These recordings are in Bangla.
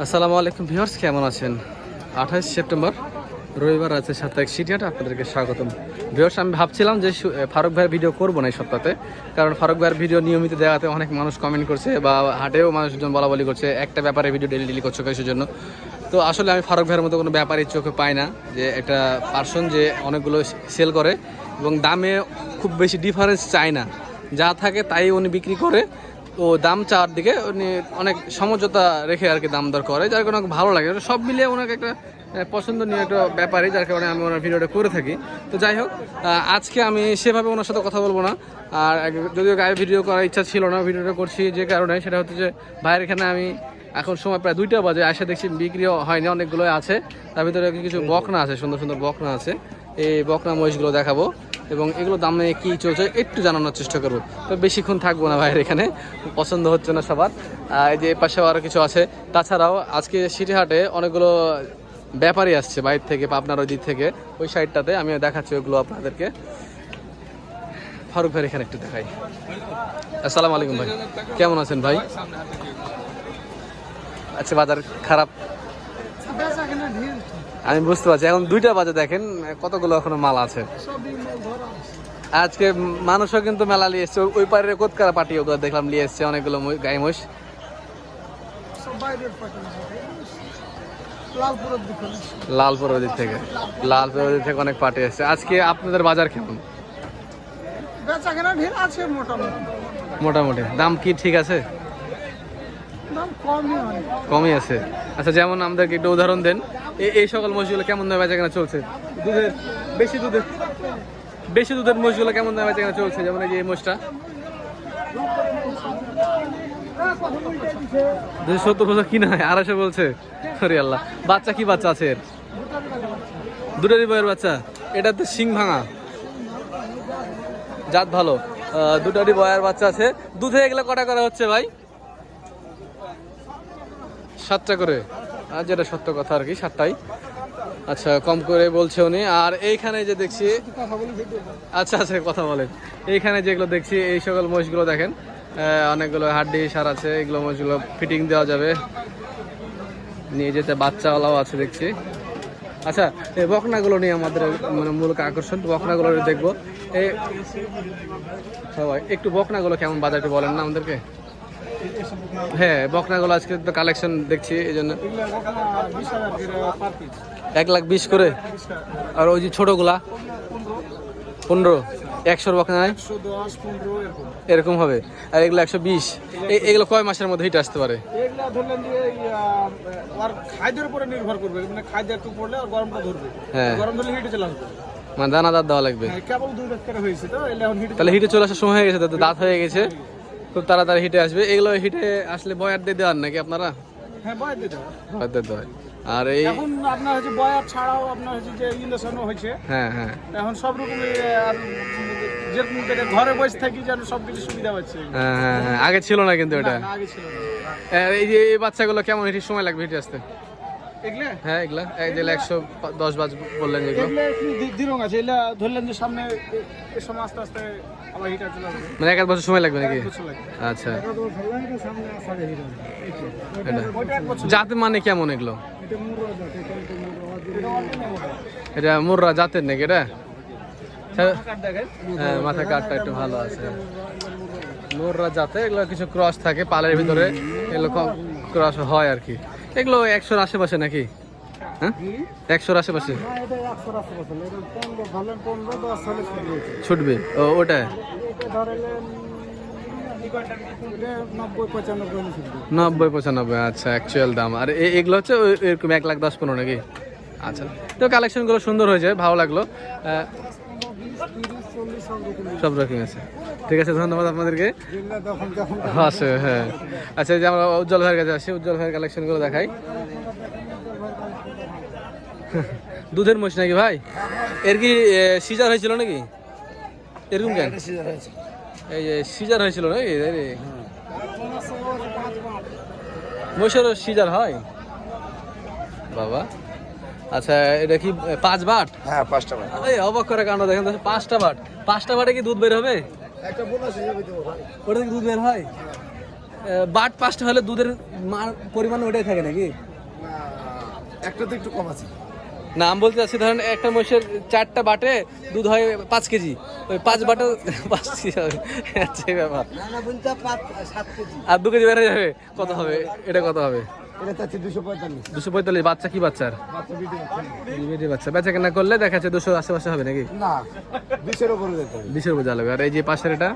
আসসালামু আলাইকুম ভিউয়ার্স, কেমন আছেন? আঠাশ সেপ্টেম্বর, রবিবার আছে সাপ্তাহিক সিটিহাট আপনাদেরকে স্বাগতম। ভিউয়ার্স, আমি ভাবছিলাম যে ফারুক ভাইয়ের ভিডিও করব না এই সপ্তাহে কারণ ফারুক ভাইয়ের ভিডিও নিয়মিত দেওয়াতে অনেক মানুষ কমেন্ট করছে বা হাটেও মানুষজন বলা বলি করছে, একটা ব্যাপারে ভিডিও ডেলি ডেলি করছ কিছুর জন্য। তো আসলে আমি ফারুক ভাইয়ের মতো কোনো ব্যাপারই চোখে পাই না, যে একটা পার্সন যে অনেকগুলো সেল করে এবং দামে খুব বেশি ডিফারেন্স চায় না। যা থাকে তাই উনি বিক্রি করে তো দাম চাওয়ার দিকে উনি অনেক সমঝোতা রেখে আর কি দাম দর করে, যার কারণে ভালো লাগে। সব মিলিয়ে ওনাকে একটা পছন্দনীয় একটা ব্যাপারই, যার কারণে আমি ওনার ভিডিওটা করে থাকি। তো যাই হোক আজকে আমি সেভাবে ওনার সাথে কথা বলব না। আর যদিও গায়ে ভিডিও করার ইচ্ছা ছিল না, ভিডিওটা করছি যে কারণে, সেটা হচ্ছে যে ভাইয়ের এখানে আমি এখন সময় প্রায় দুইটা বাজে আসে দেখছি বিক্রিও হয়নি অনেকগুলো আছে। তার ভিতরে কিছু বকনা আছে, সুন্দর সুন্দর বকনা আছে। এই বকনা মহিষগুলো দেখাবো। এবং এগুলো দামে কি চলছে একটু জানানোর চেষ্টা করব। তো বেশিক্ষণ থাকব না ভাইয়ের এখানে, পছন্দ হচ্ছে না সবার। এই যে পাশেও আরও কিছু আছে। তাছাড়াও আজকে সিটিহাটে অনেকগুলো ব্যাপারই আসছে বাইরে থেকে, পাবনার ওই দিক থেকে, ওই সাইডটাতে। আমি দেখাচ্ছি ওইগুলো আপনাদেরকে। ফারুক ভাইয়ের এখানে একটু দেখাই। আসসালামু আলাইকুম ভাই। কেমন আছেন ভাই? আচ্ছা বাজার খারাপ? আমি বুঝতে পারছি। এখন দুইটা বাজে দেখেন কতগুলো এখনও মাল আছে। আজকে মানুষও কিন্তু মেলা নিয়ে এসছে। ওই পারে কোতকারা পার্টি ওগুলো দেখলাম নিয়ে এসছে অনেকগুলো গাই মহিষ। লালপুরের দিক থেকে। লালপুরের দিক থেকে। অনেক পার্টি এসছে। আজকে আপনাদের বাজার কেমন? মোটামুটি। দাম কি ঠিক আছে? কমই আছে। আচ্ছা যেমন আমাদেরকে একটু উদাহরণ দেন। এই- সকল মহিষগুলো কেমন দামে বেচা কেনা চলছে? দুধের, বেশি দুধের বেশি দুধের মহিষগুলো কেমন দামে বেচা কেনা চলছে? যেমন এই এই মহিষটা। দুশো সত্তর বছর কিনা আড়াইশো বলছে। সরি আল্লাহ। বাচ্চা কি বাচ্চা আছে এর? দুটারই বয়ের বাচ্চা। এটা তো শিং ভাঙা। জাত ভালো। দুটারই বয়ের বাচ্চা আছে। দুধে এগুলো কটা করা হচ্ছে ভাই? সাতটা করে। আর যেটা সত্য কথা আর কি, সাতটাই। আচ্ছা কম করে বলছে উনি। আর এইখানে যে দেখছি আচ্ছা আচ্ছা কথা বলেন। এইখানে যেগুলো দেখছি, এই সকল মহিষগুলো দেখেন। অনেকগুলো হাড্ডি, সার আছে, এগুলো মহিষগুলো ফিটিং দেওয়া যাবে। নিয়ে যেতে বাচ্চাওয়ালাও আছে, দেখছি। আচ্ছা এই বকনাগুলো নিয়ে আমাদের মানে মূল আকর্ষণ, বকনাগুলো দেখব। এই সবাই, একটু বকনাগুলো কেমন বাজার একটু বলেন না আমাদেরকে? হ্যাঁ বকনাগুলো আজকে তো কালেকশন দেখছি এই জন্য। এক লাখ বিশ করে? আর ওই যে ছোটোগুলা? পনেরো। একশোর বকনা নাই একশো দশ পনেরো এরকম হবে। আর এগুলো একশো বিশ। এগুলো কয় মাসের মধ্যে হিট আসতে পারে? মানে ধরবে। হ্যাঁ। মানে দানাদার দেওয়া লাগবে। হ্যাঁ, তাহলে হিটে চলে আসার সময় হয়ে গেছে দাঁত হয়ে গেছে। খুব তাড়াতাড়ি হিটে আসবে। এগুলো হিটে আসলে বয়ার দিয়ে দেওয়ার নাকি আপনারা? হ্যাঁ বয়ার দিতে হবে বয়ার দিয়ে দেওয়া। আর এই এখন আপনার হচ্ছে বয়ার ছাড়াও আপনার হচ্ছে যে ইলেকশনও হয়েছে। হ্যাঁ হ্যাঁ। এখন সব রকমের আর যেরকম ঘরে বসে থাকি যেন সব কিছু সুবিধা পাচ্ছে। হ্যাঁ হ্যাঁ হ্যাঁ। আগে ছিল না কিন্তু এটা? না, না, আগে ছিল না। এই যে এই বাচ্চাগুলো কেমন হিটের সময় লাগবে হিটে আসতে? হ্যাঁ এগুলা। একশো দশ বাজ বললেন যেগুলো এগুলা একটু দি- দিরং আছে এগুলা ধরলেন যে সামনে এ- এ সময় আস্তে আস্তে আবার হিটার চলে মানে এক বছর সময় লাগবে নাকি? আচ্ছা। জাতের মানে কেমন এগুলো? এটা মুর্রা জাতের নাকি এটা? হ্যাঁ, হ্যাঁ মাথা কাটটা একটু ভালো আছে। মুর্রা জাতে এগুলো কিছু ক্রস থাকে পালের ভিতরে এগুলো ক্রস হয় আর কি। এগুলো একশোর আশেপাশে নাকি? হ্যাঁ? একশোর আশেপাশে? ছুটবে। ও ওটা নব্বই পঁচানব্বই আচ্ছা অ্যাকচুয়াল দাম। আর এগুলো হচ্ছে এরকম এক লাখ দশ পনেরো নাকি? আচ্ছা। তো কালেকশনগুলো সুন্দর হয়েছে, ভালো লাগল। সব রকম আছে। ঠিক আছে ধন্যবাদ আপনাদেরকে। যেগুলা আছে হ্যাঁ। আচ্ছা যে আমরা উজ্জ্বল ভাইয়ের কাছে আসি উজ্জ্বল ভাইয়ের কালেকশনগুলো দেখাই। দুধের মহিষ নাকি ভাই? এর কি সিজার হয়েছিল নাকি? এরকম কেন? এই যে সিজার হয়েছিল নাকি? এই মহিষের সিজার হয়? বাবা। আচ্ছা এটা কি পাঁচ বাট? হ্যাঁ পাঁচটা বাট। অবাক করে কাণ্ড দেখেন পাঁচটা বাট। পাঁচটা বাটে কি দুধ বের হবে? একটা ওটা দুধ বের হয়? বাট পাঁচটা হলে দুধের মান পরিমাণ ওটাই থাকে নাকি? একটা তো একটু কম আছে। না আমি বলতে চাচ্ছি ধরেন একটা মহিষের চারটা বাটে দুধ হয় পাঁচ কেজি। ওই পাঁচ বাটে পাঁচ কেজি হবে। আচ্ছা ব্যাপার। আর দু কেজি বেড়ে যাবে। কত হবে? এটা কত হবে? এটা চাচ্ছি দুশো পঁয়তাল্লিশ। দুশো পঁয়তাল্লিশ বাচ্চা কি বাচ্চার? বাচ্চা বিটি বাচ্চা। বেচা কেনা করলে দেখা যাচ্ছে দুশো আশেপাশে হবে নাকি? না বিশের উপরে যেতে হবে বিশের উপর জ্বালাবে আর এই যে পাশের এটা?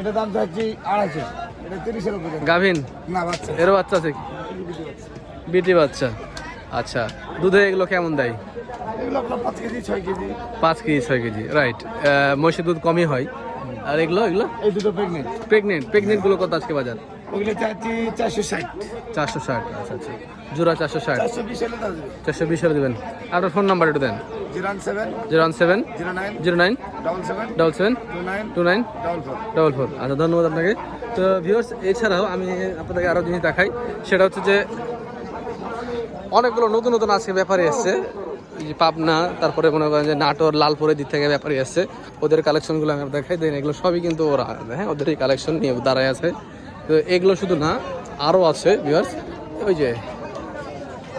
এটা দাম চাচ্ছি আড়াইশো। এটা তিরিশের উপরে গাভিন? না বাচ্চা। এরও বাচ্চা আছে কি? বিটি বাচ্চা। আচ্ছা দুধে এগুলো কেমন দেয়? পাঁচ কেজি ছয় কেজি। পাঁচ কেজি ছয় কেজি রাইট মহিষের দুধ কমই হয়। আর এগুলো এগুলো? এই দুটো প্রেগনেন্ট প্রেগনেন্ট প্রেগনেন্টগুলো কত আজকে বাজার? ওগুলো চাচ্ছি চারশো ষাট। চারশো ষাট আচ্ছা আচ্ছা। জোড়া চারশো ষাট। চারশো বিশ হলে দেবেন। আপনার ফোন নাম্বার একটু দেন। Zero one seven zero nine double seven two nine double four. আচ্ছা ধন্যবাদ আপনাকে। তো ভিউয়ার্স এছাড়াও আমি আপনাদেরকে আরও জিনিস দেখাই। সেটা হচ্ছে যে অনেকগুলো নতুন নতুন আজকে ব্যাপারে এসছে। এই যে পাবনা তারপরে মনে করেন যে নাটোর লালপুরের দিক থেকে ব্যাপারে এসছে। ওদের কালেকশনগুলো আমি দেখাই। দেন এগুলো সবই কিন্তু ওরা হ্যাঁ ওদের এই কালেকশন নিয়ে দাঁড়ায় আছে। তো এগুলো শুধু না আরও আছে ভিউয়ার্স ওই যে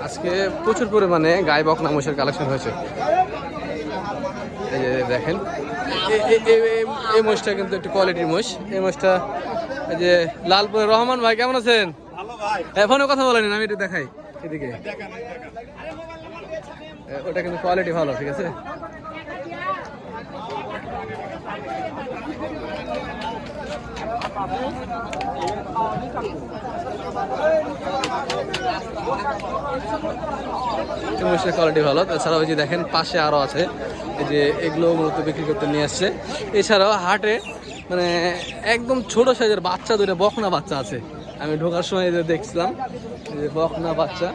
আজকে প্রচুর পরিমাণে গায়ে বক নামসের কালেকশন হয়েছে। এই যে দেখেন এই মোষটা কিন্তু একটু কোয়ালিটির মোষ এই মোষটা এই যে লালপুরের রহমান ভাই কেমন আছেন? এখনও কথা বলেন আমি একটু দেখাই এদিকে। ওটা কিন্তু কোয়ালিটি ভালো ঠিক আছে? কোয়ালিটি ভালো। তাছাড়া ওই যে দেখেন, পাশে আরও আছে। এই যে এগুলো মূলত বিক্রি করতে নিয়ে আসছে। এছাড়াও হাটে মানে একদম ছোট সাইজের বাচ্চা দুটো বকনা বাচ্চা আছে। আমি ঢোকার সময় যে দেখছিলাম যে বকনা বাচ্চা।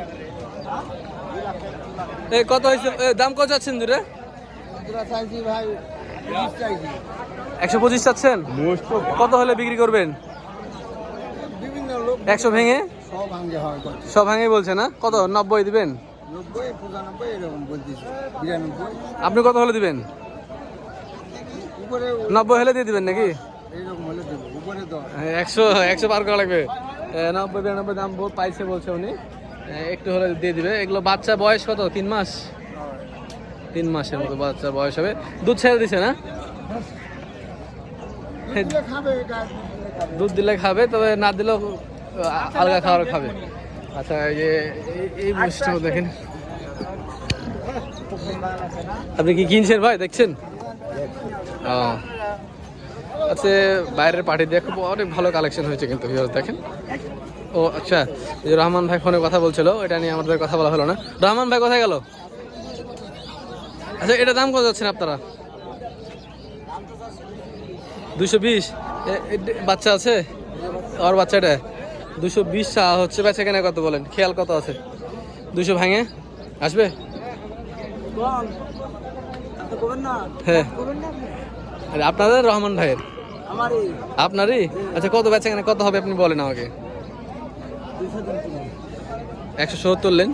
এই কত হয়েছে? দাম কত চাচ্ছেন দুটো একশো পঁচিশ চাচ্ছেন? কত হলে বিক্রি করবেন? একশো ভেঙে? সব ভেঙে বলছে। না? কত? নব্বই দিবেন? আপনি কত হলে দিবেন? নব্বই হলে দিয়ে দিবেন নাকি? একশো একশো পার করা লাগবে। নব্বই বিরানব্বই দাম পাইছে বলছে উনি। একটু হলে দিয়ে দিবে। এগুলো বাচ্চা বয়স কত? তিন মাস? তিন মাসের মতো বাচ্চা বয়স হবে। দুধ ছেড়ে দিছে না? দুধ দিলে খাবে, তবে না দিলেও আলগা খাবার খাবে। আচ্ছা যে, এই- বৈশিষ্ট্য দেখেন। আপনি কি কিনছেন ভাই? দেখছেন? ও। আচ্ছা বাইরের পার্টি দিয়ে খুব অনেক ভালো কালেকশন হয়েছে কিন্তু দেখেন। ও আচ্ছা রহমান ভাই ফোনে কথা বলছিল, এটা নিয়ে আমাদের কথা বলা হলো না। রহমান ভাই, কোথায় গেল? আচ্ছা এটা দাম কত যাচ্ছেন আপনারা? দুশো বিশ? বাচ্চা আছে? আর বাচ্চাটা দুশো বিশ হচ্ছে, বেচা কেনা কত বলেন? খেয়াল কত আছে? দুশো ভাঙে? আসবে? হ্যাঁ। আপনাদের রহমান ভাইয়ের? আপনারই? আচ্ছা কত বেচা কেনা, কত হবে আপনি বলেন আমাকে। একশো সত্তর লেন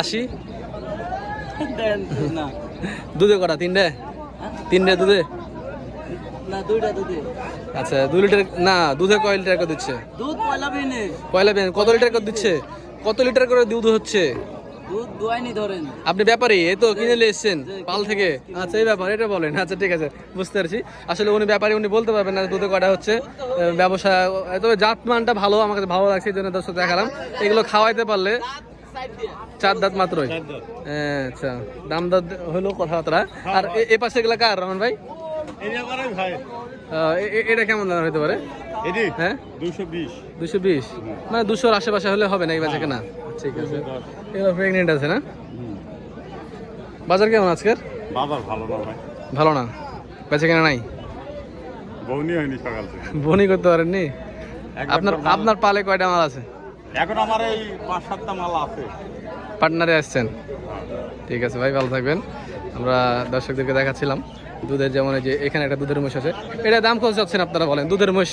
আশি? দুধে কটা তিনটে? তিনটে দুধে? আচ্ছা দু লিটার না দুধে কয় লিটার করে দিচ্ছে? দুধ পয়লা বিনে। পয়লা বেন কত লিটার করে দিচ্ছে? কত লিটার করে দুধ হচ্ছে? আপনি ব্যাপারী এই তো কিনে নিয়ে এসছেন পাল থেকে। আচ্ছা এই ব্যাপার এটা বলেন। আচ্ছা ঠিক আছে বুঝতে পারছি। আসলে উনি ব্যাপারী উনি বলতে পারবেন না দুধে কটা হচ্ছে। ব্যবসা তবে জাত মানটা ভালো আমাকে ভালো লাগছে এই জন্য দর্শক দেখালাম। এগুলো খাওয়াইতে পারলে চার দাঁত মাত্রই? হ্যাঁ, আচ্ছা। দাম দাঁত হলো কথাবার্তা আর এ- পাশে এগুলা কার রহমান ভাই? এটা কেমন দাম হতে পারে? হ্যাঁ? দুশো বিশ। মানে দুশোর আশেপাশে হলে হবে না এই বেচা কেনা? ঠিক আছে। এগুলো প্রেগনেন্ট আছে না? বাজার কেমন আজকের? বাজার ভালো না ভাই। ভালো না? বেচা কেনা নাই? বৌনি হয়নি সকাল থেকে। বনি করতে পারেননি? আপনার আপনার পালে কয়টা মাল আছে? এখন আমার এই পাঁচ সাতটা মাল আছে। পার্টনারে আসছেন। ঠিক আছে ভাই ভালো থাকবেন। আমরা দর্শকদেরকে দেখাচ্ছিলাম দুধের যেমন এই যে এখানে একটা দুধের মহিষ আছে। এটা দাম কত যাচ্ছেন আপনারা বলেন? দুধের মহিষ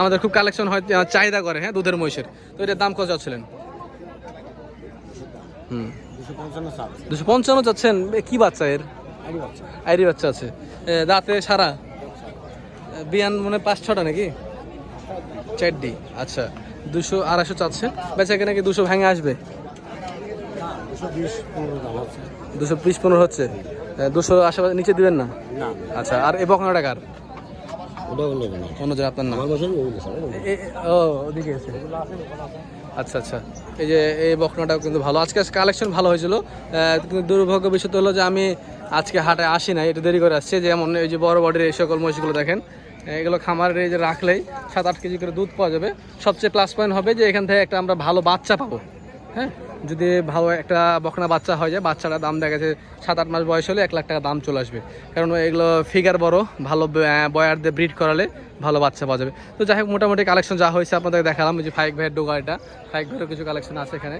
আমাদের খুব কালেকশন হয় চাহিদা করে হ্যাঁ দুধের মহিষের। তো এটার দাম কত যাচ্ছিলেন? হুম। দুশো পঞ্চান্ন এ, কি বাচ্চা এর? আইরি বাচ্চা। আছে। দাঁতে সারা? বিয়ান মনে পাঁচ ছটা নাকি? চারডি আচ্ছা। দুশো আড়াইশো চাচ্ছে। বেচা কেনা কি দুশো ভেঙে আসবে? দুশো বিশ পনেরো হচ্ছে। দুশো আশেপাশে নিচে দিবেন না? আচ্ছা আর এ বকনা টাকার? কোনো আপনার না আমার বছর এ- এ- ও ওদিকে আছে। আচ্ছা আচ্ছা। এই যে এই বকনাটাও কিন্তু ভালো। আজকে কালেকশন ভালো হয়েছিল। কিন্তু দুর্ভাগ্য বিষয় হলো যে আমি আজকে হাটে আসি না একটু দেরি করে আসছে। যেমন এই যে বড় বডির এই সকল মহিষগুলো দেখেন। এগুলো খামারে এই যে রাখলেই সাত আট কেজি করে দুধ পাওয়া যাবে। সবচেয়ে প্লাস পয়েন্ট হবে যে এখান থেকে একটা আমরা ভালো বাচ্চা পাবো। হ্যাঁ? যদি ভালো একটা বকনা বাচ্চা হয়ে যায়, বাচ্চাটার দাম দেখা গেছে সাত আট মাস বয়স হলে এক লাখ টাকা দাম চলে আসবে। কারণ এগুলো ফিগার বড়, ভালো বয়ার দিয়ে ব্রিড করালে ভালো বাচ্চা পাওয়া যাবে। তো যাই হোক, মোটামুটি কালেকশন যা হয়েছে আপনাদের দেখালাম যে ফাইক ভাইয়ের ডোগা এটা। ফাইক ভাইয়ের কিছু কালেকশন আছে এখানে।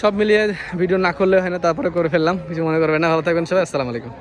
সব মিলিয়ে ভিডিও না করলে হয় না, তারপরে করে ফেললাম, কিছু মনে করবে না। ভালো থাকবেন সবাই, আসসালামু আলাইকুম।